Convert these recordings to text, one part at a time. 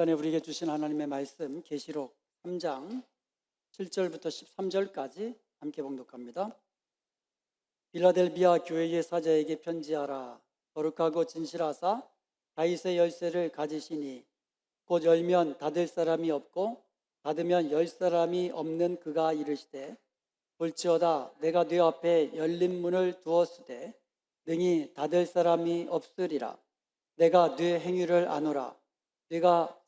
시간에 우리에게 주신 하나님의 말씀 계시록 3장 7절부터 13절까지 함께 봉독합니다. 빌라델비아 교회의 사자에게 편지하라. 거룩하고 진실하사 다윗의 열쇠를 가지시니 곧 열면 닫을 사람이 없고 닫으면 열 사람이 없는 그가 이르시되 볼지어다 내가 네 앞에 열린 문을 두었으되 능히 닫을 사람이 없으리라. 내가 네 행위를 아노라. 네가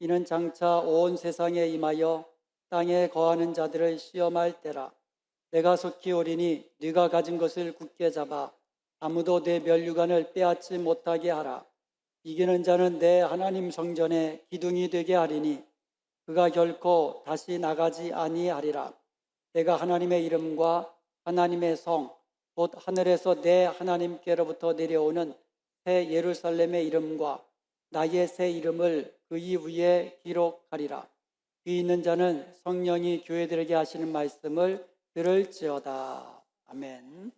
이는 장차 온 세상에 임하여 땅에 거하는 자들을 시험할 때라. 내가 속히 오리니 네가 가진 것을 굳게 잡아 아무도 내 멸류관을 빼앗지 못하게 하라. 이기는 자는 내 하나님 성전에 기둥이 되게 하리니 그가 결코 다시 나가지 아니하리라. 내가 하나님의 이름과 하나님의 성 곧 하늘에서 내 하나님께로부터 내려오는 새 예루살렘의 이름과 나의 새 이름을 그이 위에 기록하리라. 귀 있는 자는 성령이 교회들에게 하시는 말씀을 들을지어다. 아멘.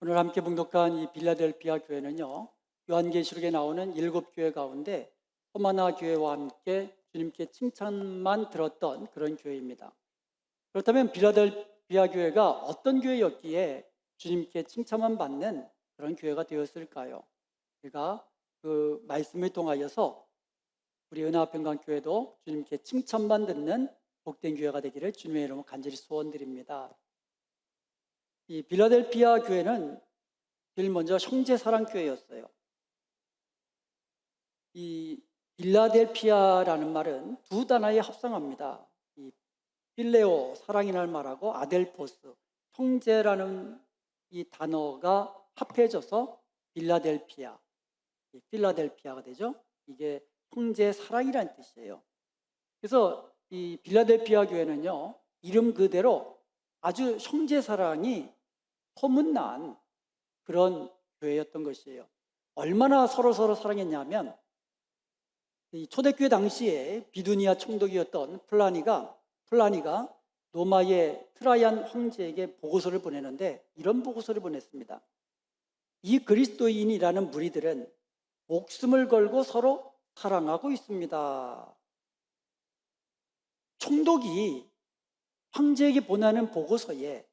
오늘 함께 봉독한 이 빌라델피아 교회는요. 요한계시록에 나오는 일곱 교회 가운데 호마나 교회와 함께 주님께 칭찬만 들었던 그런 교회입니다. 그렇다면 빌라델피아 교회가 어떤 교회였기에 주님께 칭찬만 받는 그런 교회가 되었을까요? 제가 그 말씀을 통하여서 우리 은하평강교회도 주님께 칭찬만 듣는 복된 교회가 되기를 주님의 이름으로 간절히 소원드립니다. 이 빌라델피아 교회는 제일 먼저 형제 사랑 교회였어요. 이 빌라델피아라는 말은 두 단어에 합성합니다. 이 빌레오 사랑이라는 말하고 아델포스 형제라는 이 단어가 합해져서 빌라델피아 필라델피아가 되죠. 이게 형제 사랑이라는 뜻이에요. 그래서 이 빌라델피아 교회는요 이름 그대로 아주 형제 사랑이 소문난 그런 교회였던 것이에요. 얼마나 서로 서로 사랑했냐면 이 초대교회 당시에 비두니아 총독이었던 플라니가 플라니가 로마의 트라이안 황제에게 보고서를 보내는데 이런 보고서를 보냈습니다. 이 그리스도인이라는 무리들은 목숨을 걸고 서로 사랑하고 있습니다. 총독이 황제에게 보내는 보고서에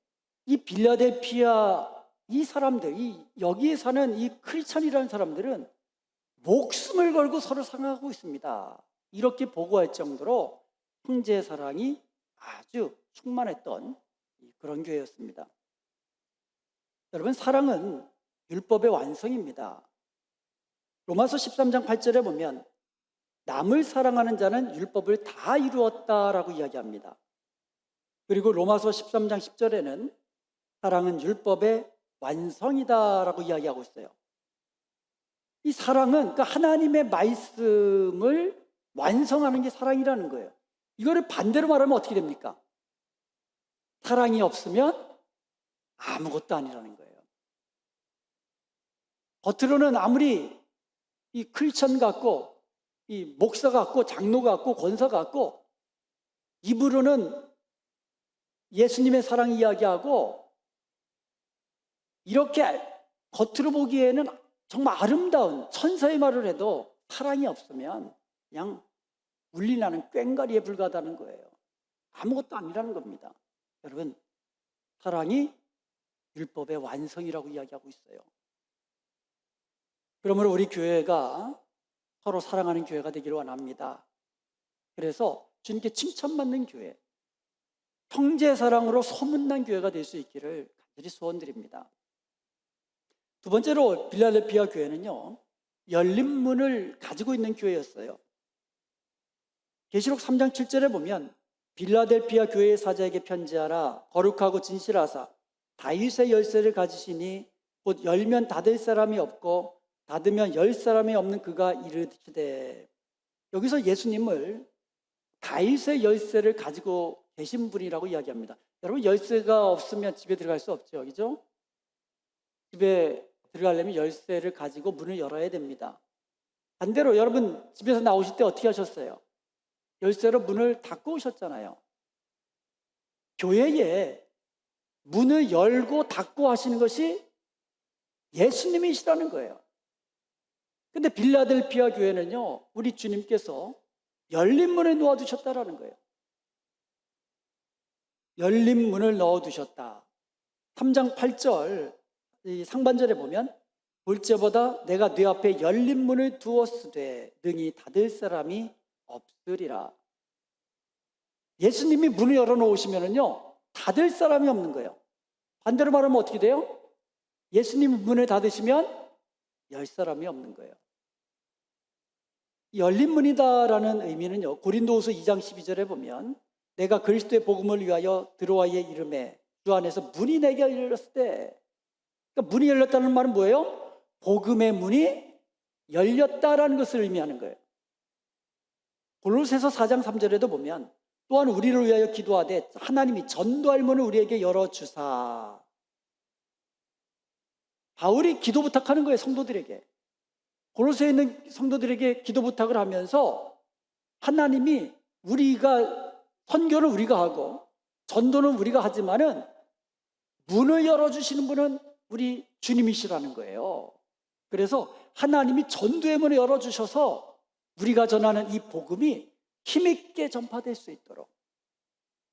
이 빌라델피아 이 사람들, 이 여기에 사는 이 크리스천이라는 사람들은 목숨을 걸고 서로 사랑하고 있습니다. 이렇게 보고할 정도로 형제 사랑이 아주 충만했던 그런 교회였습니다. 여러분 사랑은 율법의 완성입니다. 로마서 13장 8절에 보면 남을 사랑하는 자는 율법을 다 이루었다라고 이야기합니다. 그리고 로마서 13장 10절에는 사랑은 율법의 완성이다라고 이야기하고 있어요. 이 사랑은 그 하나님의 말씀을 완성하는 게 사랑이라는 거예요. 이거를 반대로 말하면 어떻게 됩니까? 사랑이 없으면 아무것도 아니라는 거예요. 겉으로는 아무리 이 크리천 같고 이 목사 같고 장로 같고 권사 같고 입으로는 예수님의 사랑 이야기하고 이렇게 겉으로 보기에는 정말 아름다운 천사의 말을 해도 사랑이 없으면 그냥 울리나는 꽹과리에 불과하다는 거예요. 아무것도 아니라는 겁니다. 여러분, 사랑이 율법의 완성이라고 이야기하고 있어요. 그러므로 우리 교회가 서로 사랑하는 교회가 되기를 원합니다. 그래서 주님께 칭찬받는 교회, 형제 사랑으로 소문난 교회가 될 수 있기를 간절히 소원드립니다. 두 번째로 빌라델피아 교회는요, 열린 문을 가지고 있는 교회였어요. 계시록 3장 7절에 보면 빌라델피아 교회의 사자에게 편지하라 거룩하고 진실하사 다윗의 열쇠를 가지시니 곧 열면 닫을 사람이 없고 닫으면 열 사람이 없는 그가 이르시되 여기서 예수님을 다윗의 열쇠를 가지고 계신 분이라고 이야기합니다. 여러분 열쇠가 없으면 집에 들어갈 수 없죠. 그죠? 집에 들어가려면 열쇠를 가지고 문을 열어야 됩니다. 반대로 여러분 집에서 나오실 때 어떻게 하셨어요? 열쇠로 문을 닫고 오셨잖아요. 교회에 문을 열고 닫고 하시는 것이 예수님이시라는 거예요. 근데 빌라델피아 교회는요, 우리 주님께서 열린 문에 놓아두셨다라는 거예요. 열린 문을 넣어두셨다. 3장 8절 이 상반절에 보면 볼때보다 내가 네 앞에 열린 문을 두었으되 능히 닫을 사람이 없으리라. 예수님이 문을 열어놓으시면은요 닫을 사람이 없는 거예요. 반대로 말하면 어떻게 돼요? 예수님이 문을 닫으시면 열 사람이 없는 거예요. 열린 문이다라는 의미는요 고린도후서 2장 12절에 보면 내가 그리스도의 복음을 위하여 들어와의 이름에 주 안에서 문이 내게 열렸을 때 그러니까 문이 열렸다는 말은 뭐예요? 복음의 문이 열렸다라는 것을 의미하는 거예요. 골로새서 4장 3절에도 보면 또한 우리를 위하여 기도하되 하나님이 전도할 문을 우리에게 열어 주사. 바울이 기도 부탁하는 거예요, 성도들에게. 골로새에 있는 성도들에게 기도 부탁을 하면서 하나님이 우리가 선교는 우리가 하고 전도는 우리가 하지만은 문을 열어 주시는 분은 우리 주님이시라는 거예요. 그래서 하나님이 전도의 문을 열어 주셔서 우리가 전하는 이 복음이 힘있게 전파될 수 있도록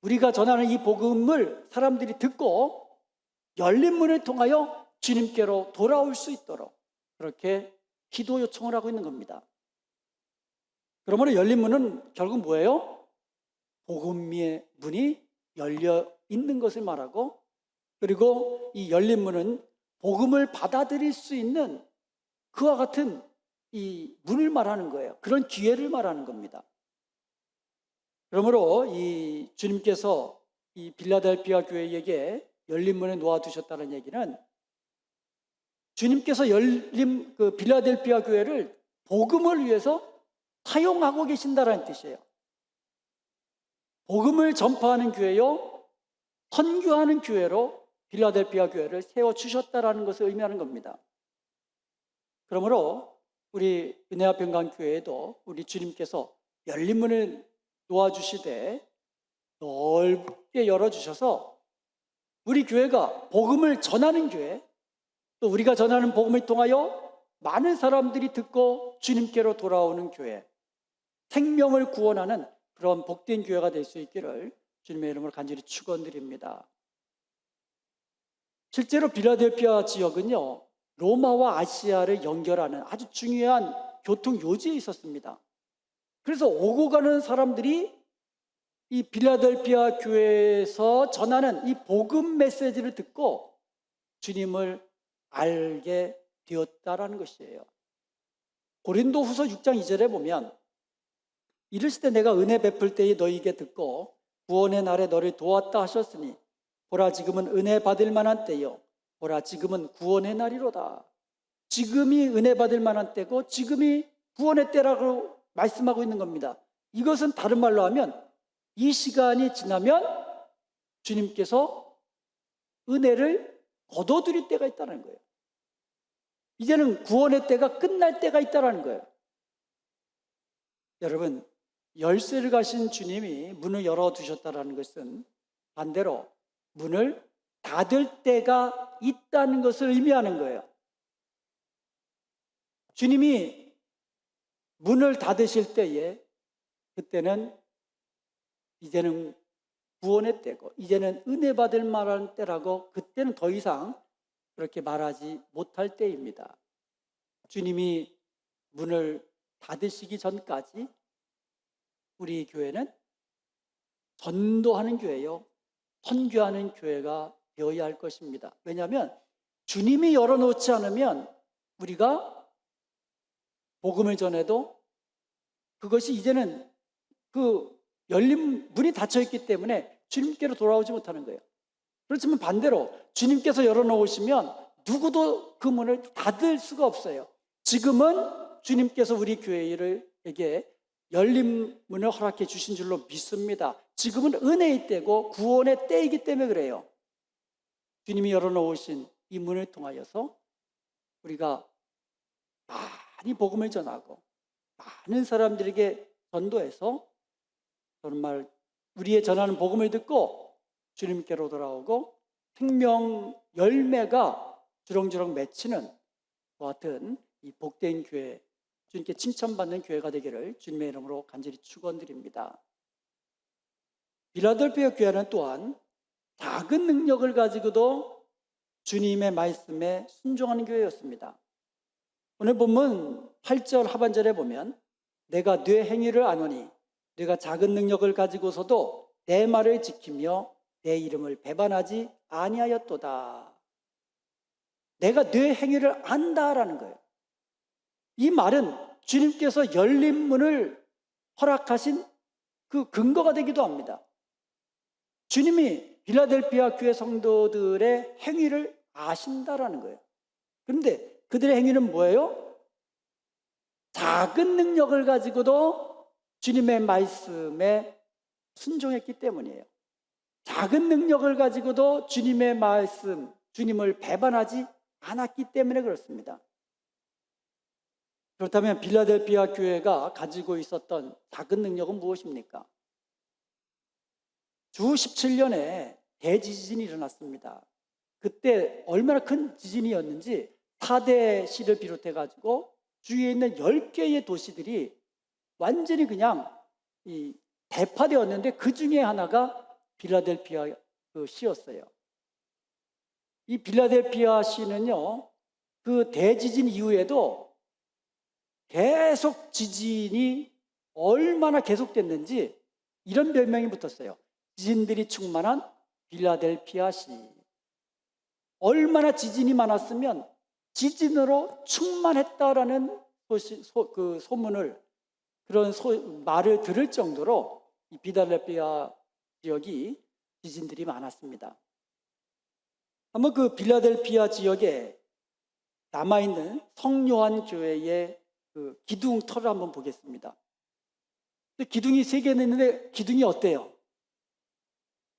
우리가 전하는 이 복음을 사람들이 듣고 열린 문을 통하여 주님께로 돌아올 수 있도록 그렇게 기도 요청을 하고 있는 겁니다. 그러므로 열린 문은 결국 뭐예요? 복음의 문이 열려 있는 것을 말하고 그리고 이 열린 문은 복음을 받아들일 수 있는 그와 같은 이 문을 말하는 거예요. 그런 기회를 말하는 겁니다. 그러므로 이 주님께서 이 빌라델피아 교회에게 열린 문에 놓아두셨다는 얘기는 주님께서 열린 그 빌라델피아 교회를 복음을 위해서 사용하고 계신다라는 뜻이에요. 복음을 전파하는 교회요, 선교하는 교회로 빌라델피아 교회를 세워 주셨다라는 것을 의미하는 겁니다. 그러므로 우리 은혜화평강 교회에도 우리 주님께서 열린 문을 놓아 주시되 넓게 열어 주셔서 우리 교회가 복음을 전하는 교회 또 우리가 전하는 복음을 통하여 많은 사람들이 듣고 주님께로 돌아오는 교회 생명을 구원하는 그런 복된 교회가 될 수 있기를 주님의 이름으로 간절히 축원드립니다. 실제로 빌라델피아 지역은요 로마와 아시아를 연결하는 아주 중요한 교통 요지에 있었습니다. 그래서 오고 가는 사람들이 이 빌라델피아 교회에서 전하는 이 복음 메시지를 듣고 주님을 알게 되었다라는 것이에요. 고린도 후서 6장 2절에 보면 이르시되 내가 은혜 베풀 때에 너희에게 듣고 구원의 날에 너를 도왔다 하셨으니 보라 지금은 은혜 받을 만한 때요 보라 지금은 구원의 날이로다. 지금이 은혜 받을 만한 때고 지금이 구원의 때라고 말씀하고 있는 겁니다. 이것은 다른 말로 하면 이 시간이 지나면 주님께서 은혜를 거둬들일 때가 있다는 거예요. 이제는 구원의 때가 끝날 때가 있다는 거예요. 여러분, 열쇠를 가신 주님이 문을 열어두셨다는 것은 반대로 문을 닫을 때가 있다는 것을 의미하는 거예요. 주님이 문을 닫으실 때에 그때는 이제는 구원의 때고 이제는 은혜 받을 만한 때라고 그때는 더 이상 그렇게 말하지 못할 때입니다. 주님이 문을 닫으시기 전까지 우리 교회는 전도하는 교회요. 선교하는 교회가 되어야 할 것입니다. 왜냐하면 주님이 열어놓지 않으면 우리가 복음을 전해도 그것이 이제는 그 열린 문이 닫혀 있기 때문에 주님께로 돌아오지 못하는 거예요. 그렇지만 반대로 주님께서 열어놓으시면 누구도 그 문을 닫을 수가 없어요. 지금은 주님께서 우리 교회를에게 열린 문을 허락해 주신 줄로 믿습니다. 지금은 은혜의 때고 구원의 때이기 때문에 그래요. 주님이 열어놓으신 이 문을 통하여서 우리가 많이 복음을 전하고 많은 사람들에게 전도해서 정말 우리의 전하는 복음을 듣고 주님께로 돌아오고 생명 열매가 주렁주렁 맺히는 그와 같은 이 복된 교회, 주님께 칭찬받는 교회가 되기를 주님의 이름으로 간절히 축원드립니다. 빌라델피아 교회는 또한 작은 능력을 가지고도 주님의 말씀에 순종하는 교회였습니다. 오늘 보면 8절 하반절에 보면 내가 뇌 행위를 아노니 내가 작은 능력을 가지고서도 내 말을 지키며 내 이름을 배반하지 아니하였도다. 내가 뇌 행위를 안다라는 거예요. 이 말은 주님께서 열린 문을 허락하신 그 근거가 되기도 합니다. 주님이 빌라델피아 교회 성도들의 행위를 아신다라는 거예요. 그런데 그들의 행위는 뭐예요? 작은 능력을 가지고도 주님의 말씀에 순종했기 때문이에요. 작은 능력을 가지고도 주님의 말씀, 주님을 배반하지 않았기 때문에 그렇습니다. 그렇다면 빌라델피아 교회가 가지고 있었던 작은 능력은 무엇입니까? 주 17년에 대지진이 일어났습니다. 그때 얼마나 큰 지진이었는지 4대 시를 비롯해 가지고 주위에 있는 10개의 도시들이 완전히 그냥 이 대파되었는데 그 중에 하나가 빌라델피아 그 시였어요. 이 빌라델피아 시는요, 그 대지진 이후에도 계속 지진이 얼마나 계속됐는지 이런 별명이 붙었어요. 지진들이 충만한 빌라델피아 시. 얼마나 지진이 많았으면 지진으로 충만했다라는 소시, 소, 그 소문을 그런 소, 말을 들을 정도로 이 빌라델피아 지역이 지진들이 많았습니다. 한번 그 빌라델피아 지역에 남아있는 성요한 교회의 그 기둥터를 한번 보겠습니다. 기둥이 세 개는 있는데 기둥이 어때요?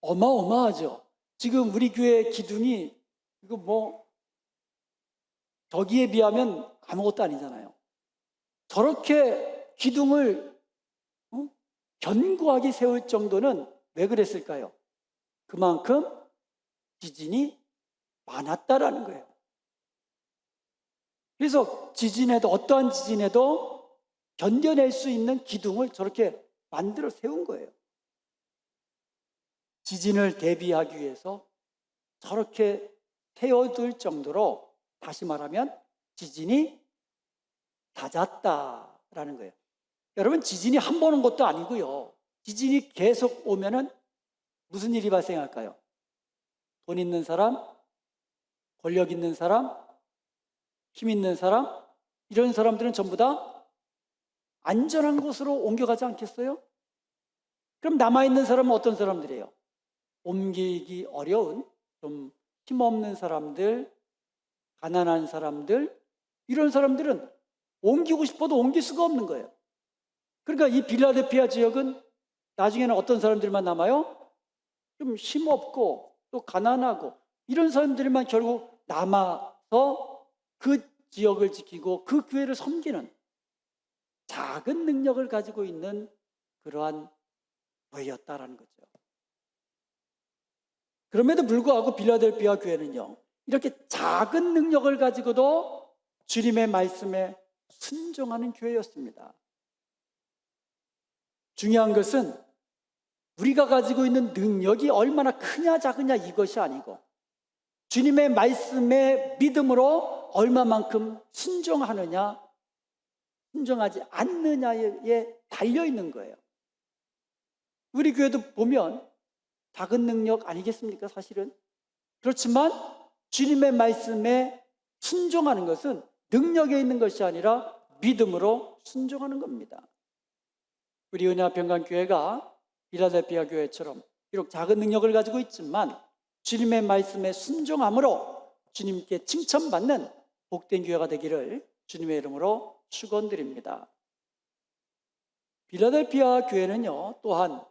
어마어마하죠. 지금 우리 교회 기둥이 이거 뭐 저기에 비하면 아무것도 아니잖아요. 저렇게 기둥을 어? 견고하게 세울 정도는 왜 그랬을까요? 그만큼 지진이 많았다라는 거예요. 그래서 지진에도 어떠한 지진에도 견뎌낼 수 있는 기둥을 저렇게 만들어 세운 거예요. 지진을 대비하기 위해서 저렇게 세워둘 정도로 다시 말하면 지진이 잦았다라는 거예요. 여러분 지진이 한 번 온 것도 아니고요. 지진이 계속 오면은 무슨 일이 발생할까요? 돈 있는 사람, 권력 있는 사람, 힘 있는 사람, 이런 사람들은 전부 다 안전한 곳으로 옮겨가지 않겠어요? 그럼 남아있는 사람은 어떤 사람들이에요? 옮기기 어려운, 좀 힘없는 사람들, 가난한 사람들, 이런 사람들은 옮기고 싶어도 옮길 수가 없는 거예요. 그러니까 이 빌라델피아 지역은 나중에는 어떤 사람들만 남아요? 좀 힘없고 또 가난하고 이런 사람들만 결국 남아서 그 지역을 지키고 그 교회를 섬기는 작은 능력을 가지고 있는 그러한 교회였다라는 거죠. 그럼에도 불구하고 빌라델피아 교회는요, 이렇게 작은 능력을 가지고도 주님의 말씀에 순종하는 교회였습니다. 중요한 것은 우리가 가지고 있는 능력이 얼마나 크냐 작으냐 이것이 아니고 주님의 말씀에 믿음으로 얼마만큼 순종하느냐 순종하지 않느냐에 달려 있는 거예요. 우리 교회도 보면 작은 능력 아니겠습니까? 사실은 그렇지만 주님의 말씀에 순종하는 것은 능력에 있는 것이 아니라 믿음으로 순종하는 겁니다. 우리 은혜와 평강교회가 빌라델피아 교회처럼 비록 작은 능력을 가지고 있지만 주님의 말씀에 순종함으로 주님께 칭찬받는 복된 교회가 되기를 주님의 이름으로 축원드립니다. 빌라델피아 교회는요, 또한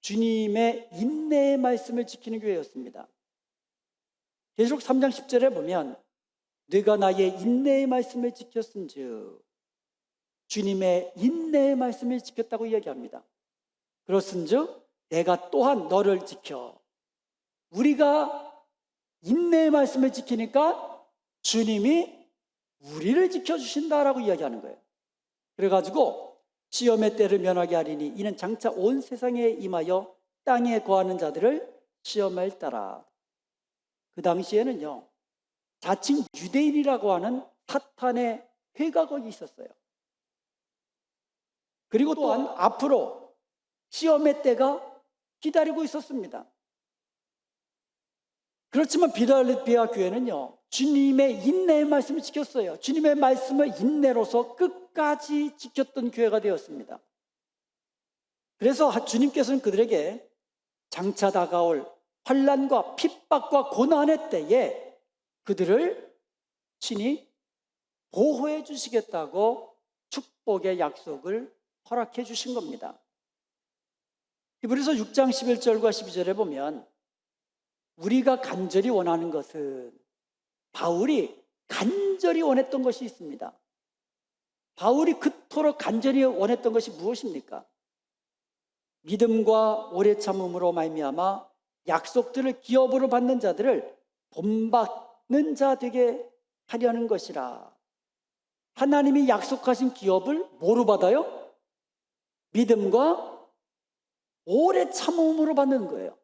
주님의 인내의 말씀을 지키는 교회였습니다. 계시록 3장 10절에 보면 네가 나의 인내의 말씀을 지켰은즉 주님의 인내의 말씀을 지켰다고 이야기합니다. 그렇은즉 내가 또한 너를 지켜 우리가 인내의 말씀을 지키니까 주님이 우리를 지켜주신다라고 이야기하는 거예요. 그래가지고 시험의 때를 면하게 하리니 이는 장차 온 세상에 임하여 땅에 거하는 자들을 시험을 따라 그 당시에는요 자칭 유대인이라고 하는 사탄의 회가 거기 있었어요. 그리고 또한 앞으로 시험의 때가 기다리고 있었습니다. 그렇지만 비달리비아 교회는요, 주님의 인내의 말씀을 지켰어요. 주님의 말씀을 인내로서 끝까지 지켰던 교회가 되었습니다. 그래서 주님께서는 그들에게 장차 다가올 환란과 핍박과 고난의 때에 그들을 친히 보호해 주시겠다고 축복의 약속을 허락해 주신 겁니다. 히브리서 6장 11절과 12절에 보면 우리가 간절히 원하는 것은 바울이 간절히 원했던 것이 있습니다. 바울이 그토록 간절히 원했던 것이 무엇입니까? 믿음과 오래 참음으로 말미암아 약속들을 기업으로 받는 자들을 본받는 자 되게 하려는 것이라. 하나님이 약속하신 기업을 뭐로 받아요? 믿음과 오래 참음으로 받는 거예요.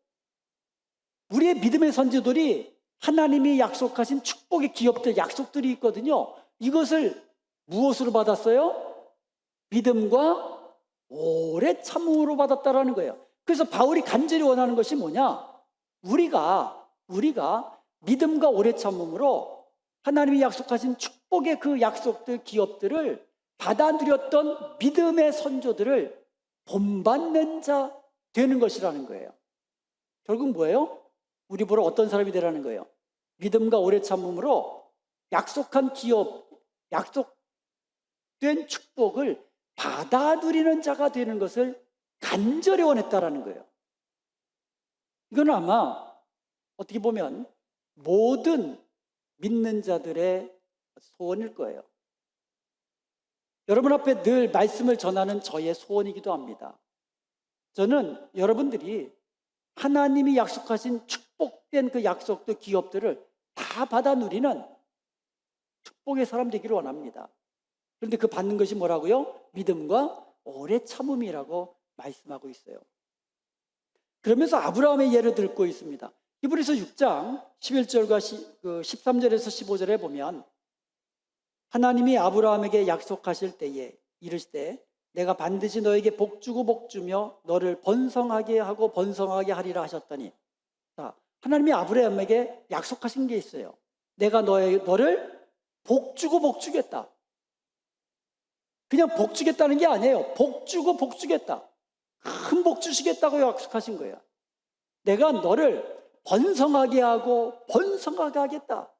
우리의 믿음의 선지들이 하나님이 약속하신 축복의 기업들, 약속들이 있거든요. 이것을 무엇으로 받았어요? 믿음과 오래 참음으로 받았다라는 거예요. 그래서 바울이 간절히 원하는 것이 뭐냐? 우리가, 우리가 믿음과 오래 참음으로 하나님이 약속하신 축복의 그 약속들, 기업들을 받아들였던 믿음의 선조들을 본받는 자 되는 것이라는 거예요. 결국 뭐예요? 우리 보러 어떤 사람이 되라는 거예요? 믿음과 오래 참음으로 약속한 기업, 약속된 축복을 받아들이는 자가 되는 것을 간절히 원했다라는 거예요. 이건 아마 어떻게 보면 모든 믿는 자들의 소원일 거예요. 여러분 앞에 늘 말씀을 전하는 저의 소원이기도 합니다. 저는 여러분들이 하나님이 약속하신 축복된 그 약속들, 기업들을 다 받아 누리는 축복의 사람 되기를 원합니다. 그런데 그 받는 것이 뭐라고요? 믿음과 오래 참음이라고 말씀하고 있어요. 그러면서 아브라함의 예를 들고 있습니다. 히브리서 6장 11절과 13절에서 15절에 보면 하나님이 아브라함에게 약속하실 때에 이르시되 내가 반드시 너에게 복 주고 복 주며 너를 번성하게 하고 번성하게 하리라 하셨더니 자, 하나님이 아브라함에게 약속하신 게 있어요. 내가 너의 너를 복 주고 복 주겠다. 그냥 복 주겠다는 게 아니에요. 복 주고 복 주겠다. 큰 복 주시겠다고 약속하신 거예요. 내가 너를 번성하게 하고 번성하게 하겠다.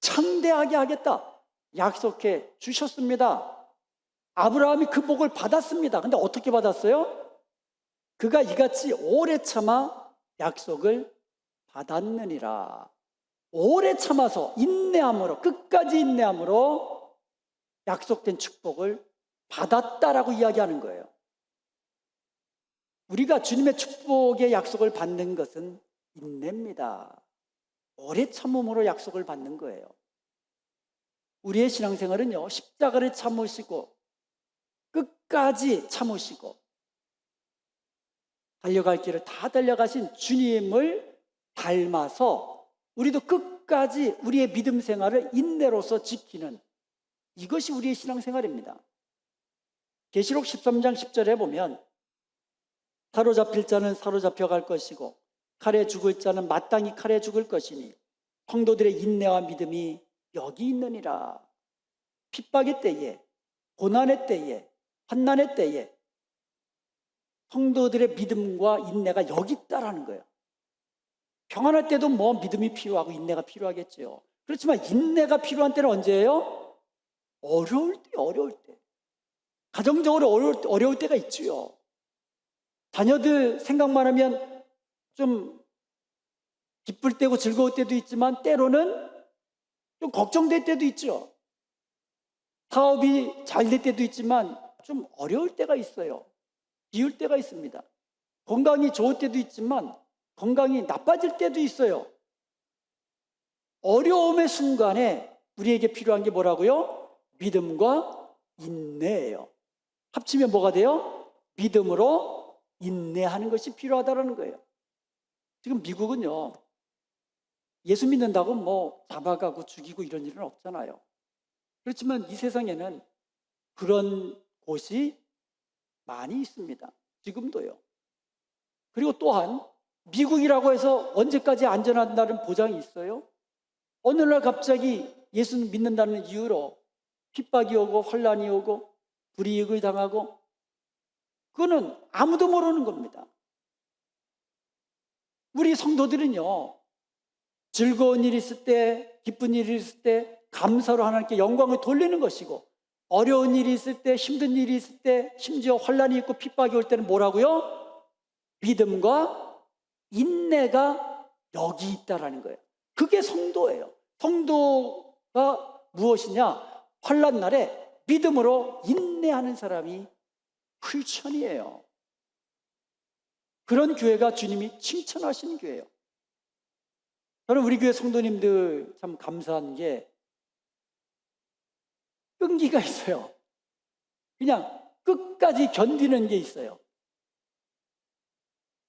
창대하게 하겠다. 약속해 주셨습니다. 아브라함이 그 복을 받았습니다. 근데 어떻게 받았어요? 그가 이같이 오래 참아 약속을 받았느니라. 오래 참아서 인내함으로 끝까지 인내함으로 약속된 축복을 받았다라고 이야기하는 거예요. 우리가 주님의 축복의 약속을 받는 것은 인내입니다. 오래 참음으로 약속을 받는 거예요. 우리의 신앙생활은요, 십자가를 참으시고, 끝까지 참으시고, 달려갈 길을 다 달려가신 주님을 닮아서 우리도 끝까지 우리의 믿음 생활을 인내로서 지키는 이것이 우리의 신앙생활입니다. 계시록 13장 10절에 보면 사로잡힐 자는 사로잡혀 갈 것이고 칼에 죽을 자는 마땅히 칼에 죽을 것이니 성도들의 인내와 믿음이 여기 있느니라. 핍박의 때에 고난의 때에 환난의 때에 성도들의 믿음과 인내가 여기 있다라는 거예요. 평안할 때도 뭐 믿음이 필요하고 인내가 필요하겠죠. 그렇지만 인내가 필요한 때는 언제예요? 어려울 때, 어려울 때. 가정적으로 어려울, 어려울 때가 있지요. 자녀들 생각만 하면 좀 기쁠 때고 즐거울 때도 있지만 때로는 좀 걱정될 때도 있죠. 사업이 잘 될 때도 있지만 좀 어려울 때가 있어요. 비울 때가 있습니다. 건강이 좋을 때도 있지만 건강이 나빠질 때도 있어요. 어려움의 순간에 우리에게 필요한 게 뭐라고요? 믿음과 인내예요. 합치면 뭐가 돼요? 믿음으로 인내하는 것이 필요하다는 거예요. 지금 미국은요, 예수 믿는다고 뭐 잡아가고 죽이고 이런 일은 없잖아요. 그렇지만 이 세상에는 그런 곳이 많이 있습니다. 지금도요. 그리고 또한 미국이라고 해서 언제까지 안전한다는 보장이 있어요? 어느 날 갑자기 예수 믿는다는 이유로 핍박이 오고 환란이 오고 불이익을 당하고 그거는 아무도 모르는 겁니다. 우리 성도들은요. 즐거운 일이 있을 때, 기쁜 일이 있을 때 감사로 하나님께 영광을 돌리는 것이고 어려운 일이 있을 때, 힘든 일이 있을 때, 심지어 환란이 있고 핍박이 올 때는 뭐라고요? 믿음과 인내가 여기 있다라는 거예요. 그게 성도예요. 성도가 무엇이냐? 환란 날에 믿음으로 인내하는 사람이 크리스천이에요. 그런 교회가 주님이 칭찬하시는 교회예요. 저는 우리 교회 성도님들 참 감사한 게 끈기가 있어요. 그냥 끝까지 견디는 게 있어요.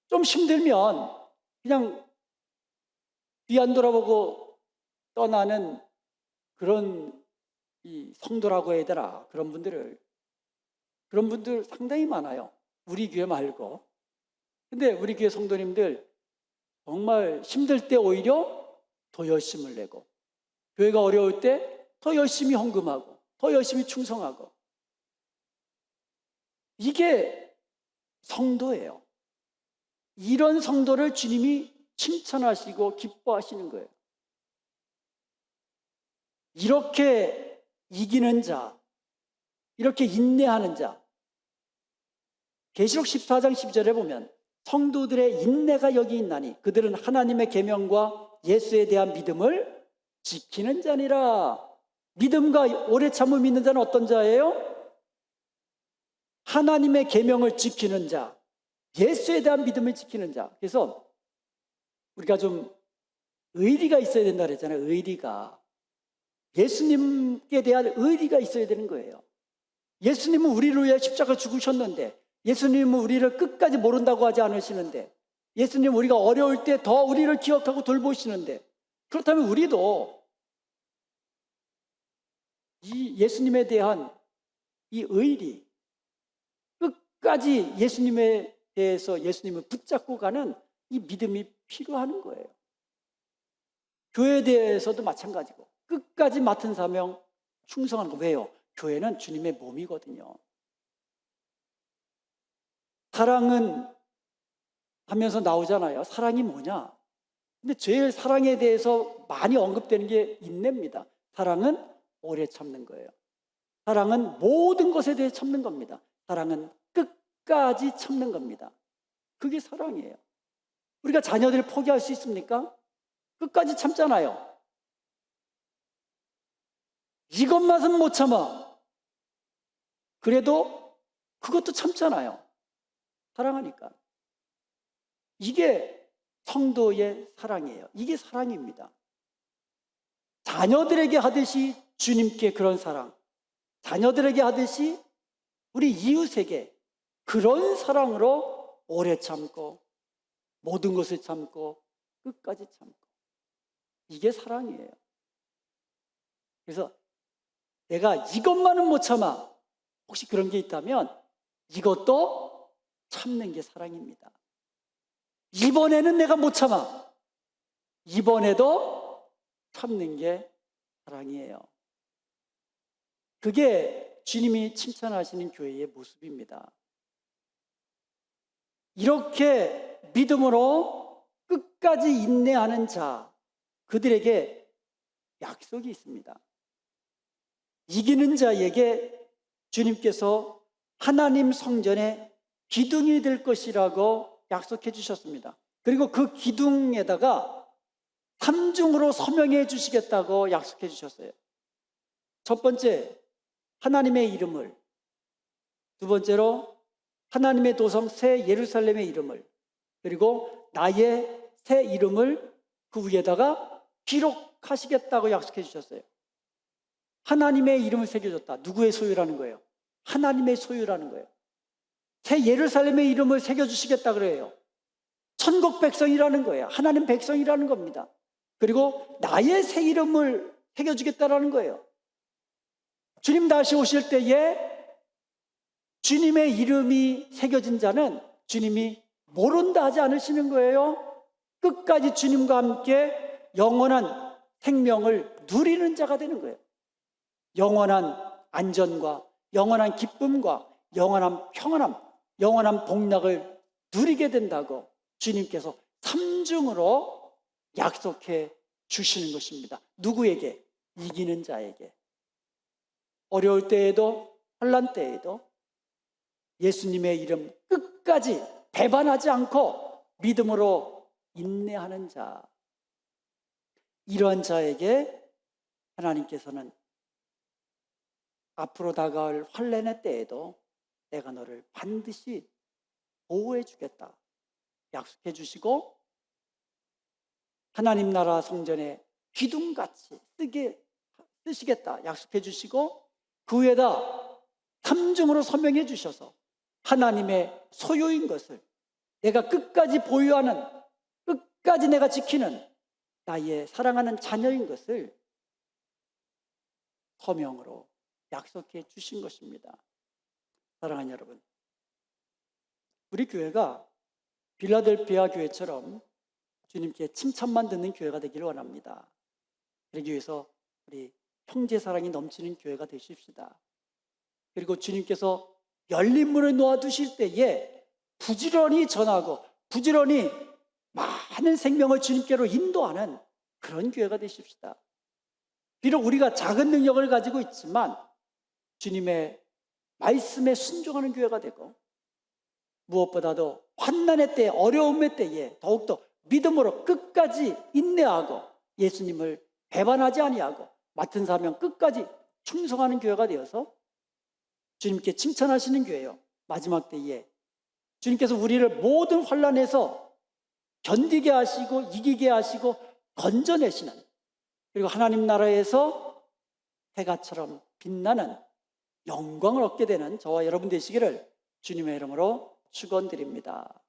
좀 힘들면 그냥 뒤 안 돌아보고 떠나는 그런 이 성도라고 해야 되나 그런 분들을 그런 분들 상당히 많아요. 우리 교회 말고. 근데 우리 교회 성도님들 정말 힘들 때 오히려 더 열심을 내고 교회가 어려울 때 더 열심히 헌금하고 더 열심히 충성하고 이게 성도예요. 이런 성도를 주님이 칭찬하시고 기뻐하시는 거예요. 이렇게 이기는 자, 이렇게 인내하는 자. 계시록 14장 12절에 보면 성도들의 인내가 여기 있나니 그들은 하나님의 계명과 예수에 대한 믿음을 지키는 자니라. 믿음과 오래 참을 믿는 자는 어떤 자예요? 하나님의 계명을 지키는 자, 예수에 대한 믿음을 지키는 자. 그래서 우리가 좀 의리가 있어야 된다 그랬잖아요. 의리가. 예수님께 대한 의리가 있어야 되는 거예요. 예수님은 우리를 위해 십자가 죽으셨는데 예수님은 우리를 끝까지 모른다고 하지 않으시는데 예수님 우리가 어려울 때 더 우리를 기억하고 돌보시는데 그렇다면 우리도 이 예수님에 대한 이 의리 끝까지 예수님에 대해서 예수님을 붙잡고 가는 이 믿음이 필요한 거예요. 교회에 대해서도 마찬가지고 끝까지 맡은 사명 충성하는 거 왜요? 교회는 주님의 몸이거든요. 사랑은 하면서 나오잖아요. 사랑이 뭐냐? 근데 제일 사랑에 대해서 많이 언급되는 게 인내입니다. 사랑은 오래 참는 거예요. 사랑은 모든 것에 대해 참는 겁니다. 사랑은 끝까지 참는 겁니다. 그게 사랑이에요. 우리가 자녀들을 포기할 수 있습니까? 끝까지 참잖아요. 이것만은 못 참아. 그래도 그것도 참잖아요. 사랑하니까. 이게 성도의 사랑이에요. 이게 사랑입니다. 자녀들에게 하듯이 주님께 그런 사랑, 자녀들에게 하듯이 우리 이웃에게 그런 사랑으로 오래 참고 모든 것을 참고 끝까지 참고 이게 사랑이에요. 그래서 내가 이것만은 못 참아. 혹시 그런 게 있다면 이것도 참는 게 사랑입니다. 이번에는 내가 못 참아. 이번에도 참는 게 사랑이에요. 그게 주님이 칭찬하시는 교회의 모습입니다. 이렇게 믿음으로 끝까지 인내하는 자, 그들에게 약속이 있습니다. 이기는 자에게 주님께서 하나님 성전의 기둥이 될 것이라고 약속해 주셨습니다. 그리고 그 기둥에다가 삼중으로 서명해 주시겠다고 약속해 주셨어요. 첫 번째, 하나님의 이름을. 두 번째로, 하나님의 도성 새 예루살렘의 이름을. 그리고 나의 새 이름을 그 위에다가 기록하시겠다고 약속해 주셨어요. 하나님의 이름을 새겨줬다. 누구의 소유라는 거예요? 하나님의 소유라는 거예요. 새 예루살렘의 이름을 새겨주시겠다 그래요. 천국 백성이라는 거예요. 하나님 백성이라는 겁니다. 그리고 나의 새 이름을 새겨주겠다라는 거예요. 주님 다시 오실 때에 주님의 이름이 새겨진 자는 주님이 모른다 하지 않으시는 거예요. 끝까지 주님과 함께 영원한 생명을 누리는 자가 되는 거예요. 영원한 안전과 영원한 기쁨과 영원한 평안함, 영원한 복락을 누리게 된다고 주님께서 삼중으로 약속해 주시는 것입니다. 누구에게? 이기는 자에게. 어려울 때에도 혼란 때에도 예수님의 이름 끝까지 배반하지 않고 믿음으로 인내하는 자. 이러한 자에게 하나님께서는 앞으로 다가올 환란의 때에도 내가 너를 반드시 보호해 주겠다. 약속해 주시고 하나님 나라 성전에 기둥같이 쓰게 쓰시겠다. 약속해 주시고 그 위에다 삼중으로 서명해 주셔서 하나님의 소유인 것을 내가 끝까지 보유하는 끝까지 내가 지키는 나의 사랑하는 자녀인 것을 서명으로 약속해 주신 것입니다. 사랑하는 여러분, 우리 교회가 빌라델피아 교회처럼 주님께 칭찬만 듣는 교회가 되기를 원합니다. 그러기 위해서 우리 형제 사랑이 넘치는 교회가 되십시다. 그리고 주님께서 열린 문을 놓아두실 때에 부지런히 전하고 부지런히 많은 생명을 주님께로 인도하는 그런 교회가 되십시다. 비록 우리가 작은 능력을 가지고 있지만 주님의 말씀에 순종하는 교회가 되고 무엇보다도 환난의 때, 어려움의 때에 더욱더 믿음으로 끝까지 인내하고 예수님을 배반하지 아니하고 맡은 사명 끝까지 충성하는 교회가 되어서 주님께 칭찬하시는 교회요. 마지막 때에 주님께서 우리를 모든 환란에서 견디게 하시고 이기게 하시고 건져내시는 그리고 하나님 나라에서 해가처럼 빛나는 영광을 얻게 되는 저와 여러분 되시기를 주님의 이름으로 축원드립니다.